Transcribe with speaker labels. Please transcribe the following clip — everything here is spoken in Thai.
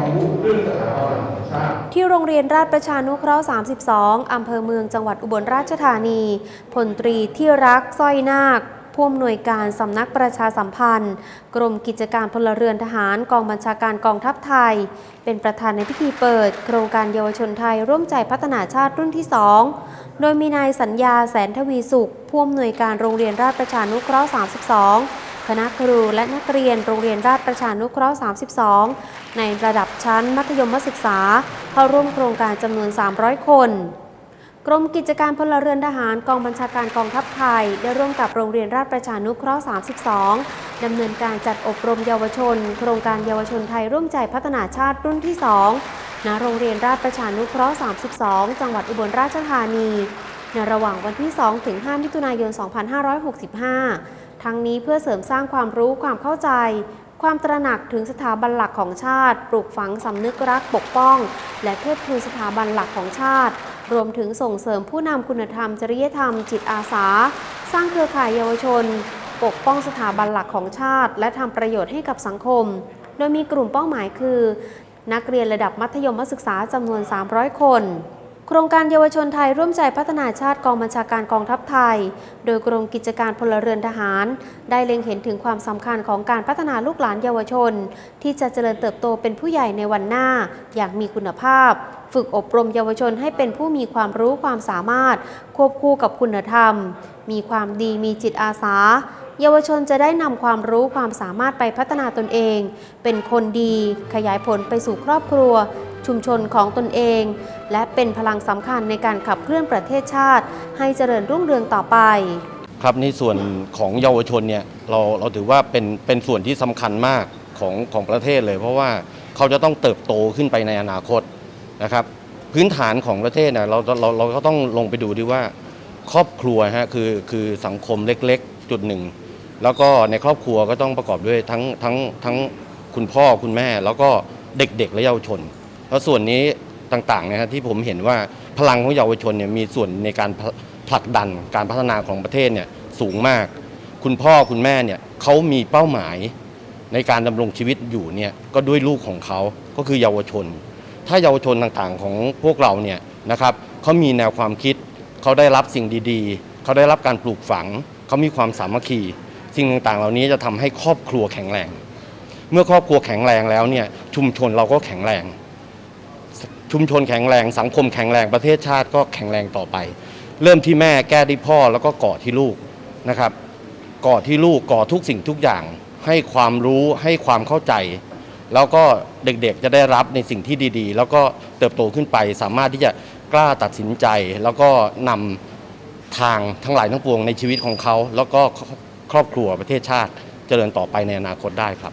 Speaker 1: ความรู้เรื่องสถาบันชาติ
Speaker 2: ที่โรงเรียนราชประชานุเคราะห์ 32 อำเภอเมืองจังหวัดอุบลราชธานีพลตรีที่รักสร้อยนาคผู้อำนวยการสำนักประชาสัมพันธ์ กรมกิจการพลเรือนทหารกองบัญชาการกองทัพไทย เป็นประธานในพิธีเปิด โครงการเยาวชนไทยร่วมใจพัฒนาชาติรุ่นที่ 2 โดยมีนายสัญญาแสนทวีสุข ผู้อำนวยการโรงเรียนราชประชานุเคราะห์ 32 คณะครูและนักเรียนโรงเรียนราชประชานุเคราะห์ 32 ในระดับชั้นมัธยมศึกษา เข้าร่วมโครงการจำนวน 300 คนกรมกิจการพลเรือนทหารกองบัญชาการกองทัพไทย ได้ร่วมกับโรงเรียนราชประชานุเคราะห์ 32 ดำเนินการจัดอบรมเยาวชน โครงการเยาวชนไทยร่วมใจพัฒนาชาติรุ่นที่ 2 ณ โรงเรียนราชประชานุเคราะห์ 32 จังหวัดอุบลราชธานี ในระหว่างวันที่ 2 ถึง 5 มิถุนายน 2565 ทั้งนี้เพื่อเสริมสร้างความรู้ความเข้าใจ ความตระหนักถึงสถาบันหลักของชาติ ปลูกฝังสำนึกรักปกป้อง และเทิดทูนสถาบันหลักของชาติ รวมถึงส่งเสริมผู้นำคุณธรรม จริยธรรม จิตอาสา สร้างเครือข่ายเยาวชน ปกป้องสถาบันหลักของชาติ และทำประโยชน์ให้กับสังคม โดยมีกลุ่มเป้าหมายคือ นักเรียนระดับมัธยมศึกษาจำนวน 300 คน ครงการเยาวชนไทยร่วมใจพัฒนาชาติกองบัญชาการกองทัพไทย โดยกรมกิจการพลเรือนทหาร ได้เล็งเห็นถึงความสำคัญของการพัฒนาลูกหลานเยาวชน ที่จะเจริญเติบโตเป็นผู้ใหญ่ในวันหน้า อย่างมีคุณภาพ ฝึกอบรมเยาวชนให้เป็นผู้มีความรู้ความสามารถ ควบคู่กับคุณธรรม มีความดีมีจิตอาสาเยาวชนจะได้นำความรู้ความสามารถไปพัฒนาตนเอง เป็นคนดี ขยายผลไปสู่ครอบครัว ชุมชนของตนเอง และเป็นพลังสำคัญในการขับเคลื่อนประเทศชาติ ให้เจริญรุ่งเรืองต่อไป
Speaker 3: ครับในส่วนของเยาวชนเนี่ยเราเราถือว่าเป็นเป็นส่วนที่สำคัญมากของของประเทศเลย เพราะว่าเขาจะต้องเติบโตขึ้นไปในอนาคตนะครับ พื้นฐานของประเทศเนี่ยเราเราเราก็ต้องลงไปดูดีว่า ครอบครัวฮะคือคือสังคมเล็กๆ จุดหนึ่ง แล้วก็ในครอบครัวก็ต้องประกอบด้วยทั้งทั้งทั้งคุณพ่อคุณแม่ แล้วก็เด็กๆและเยาวชน แล้วส่วนนี้ต่างๆเนะฮะที่ผมเห็นว่าพลังของเยาวชนเนี่ยมีส่วนในการผผลักดันการพัฒนาของประเทศเนี่ยสูงมาก คุณพ่อคุณแม่เนี่ยเขามีเป้าหมายในการดำรงชีวิตอยู่เนี่ยก็ด้วยลูกของเขาก็คือเยาวชน ถ้าเยาวชนต่างๆของพวกเราเนี่ยนะครับเขามีแนวความคิดเขาได้รับสิ่งดีๆเขาได้รับการปลูกฝังเขามีความสามัคคีสิ่งต่างๆ เหล่านี้จะทำให้ครอบครัวแข็งแรง เมื่อครอบครัวแข็งแรงแล้วเนี่ยชุมชนเราก็แข็งแรง ชุมชนแข็งแรงสังคมแข็งแรงประเทศชาติก็แข็งแรงต่อไป เริ่มที่แม่แก้ที่พ่อแล้วก็ก่อที่ลูกนะครับก่อที่ลูกก่อทุกสิ่งทุกอย่าง ให้ความรู้ให้ความเข้าใจ แล้วก็เด็กๆจะได้รับในสิ่งที่ดีๆ แล้วก็เติบโตขึ้นไป สามารถที่จะกล้าตัดสินใจ แล้วก็นำทางทั้งหลายทั้งปวงในชีวิตของเขา แล้วก็ครอบครัวประเทศชาติเจริญต่อไปในอนาคตได้ครับ